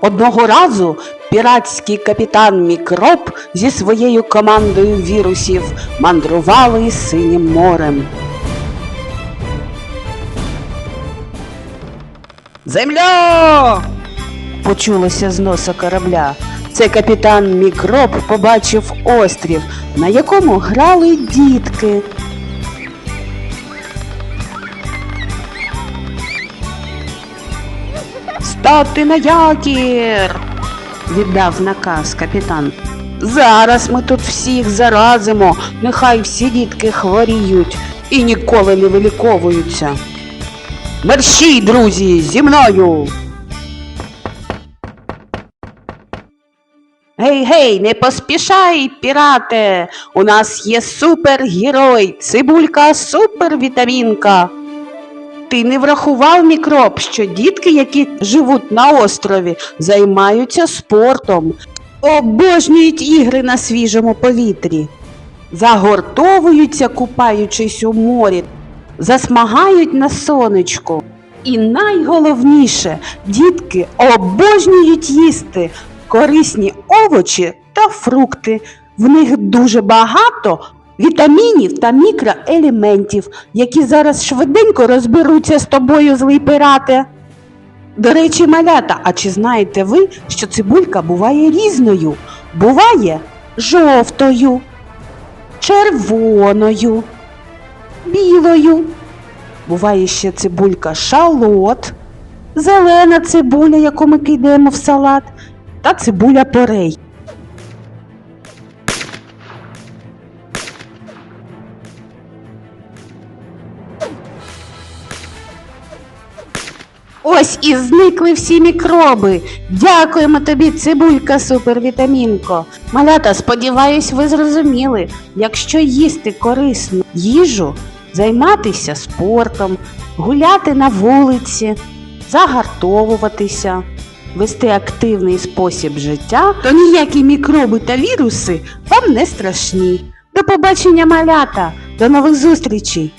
Одного разу піратський капітан Мікроб зі своєю командою вірусів мандрували синім морем. Земля! почулося з носа корабля. Це капітан Мікроб побачив острів, на якому грали дітки. Стати на якір! віддав наказ капітан. Зараз ми тут всіх заразимо, нехай всі дітки хворіють і ніколи не виліковуються. Мерщій, друзі, зі мною. Гей, гей, не поспішай, пірате. У нас є супергерой, цибулька супервітамінка. Ти не врахував мікроб, що дітки, які живуть на острові, займаються спортом, обожнюють ігри на свіжому повітрі, загортовуються, купаючись у морі, засмагають на сонечку. І найголовніше, дітки обожнюють їсти корисні овочі та фрукти. В них дуже багато вітамінів та мікроелементів, які зараз швиденько розберуться з тобою, злий пирате. До речі, малята, а чи знаєте ви, що цибулька буває різною? Буває жовтою, червоною, білою. Буває ще цибулька шалот, зелена цибуля, яку ми кидаємо в салат, та цибуля порей. Ось і зникли всі мікроби. Дякуємо тобі, цибулька супервітамінко. Малята, сподіваюсь, ви зрозуміли, якщо їсти корисну їжу, займатися спортом, гуляти на вулиці, загартовуватися, вести активний спосіб життя, то ніякі мікроби та віруси вам не страшні. До побачення, малята, до нових зустрічей!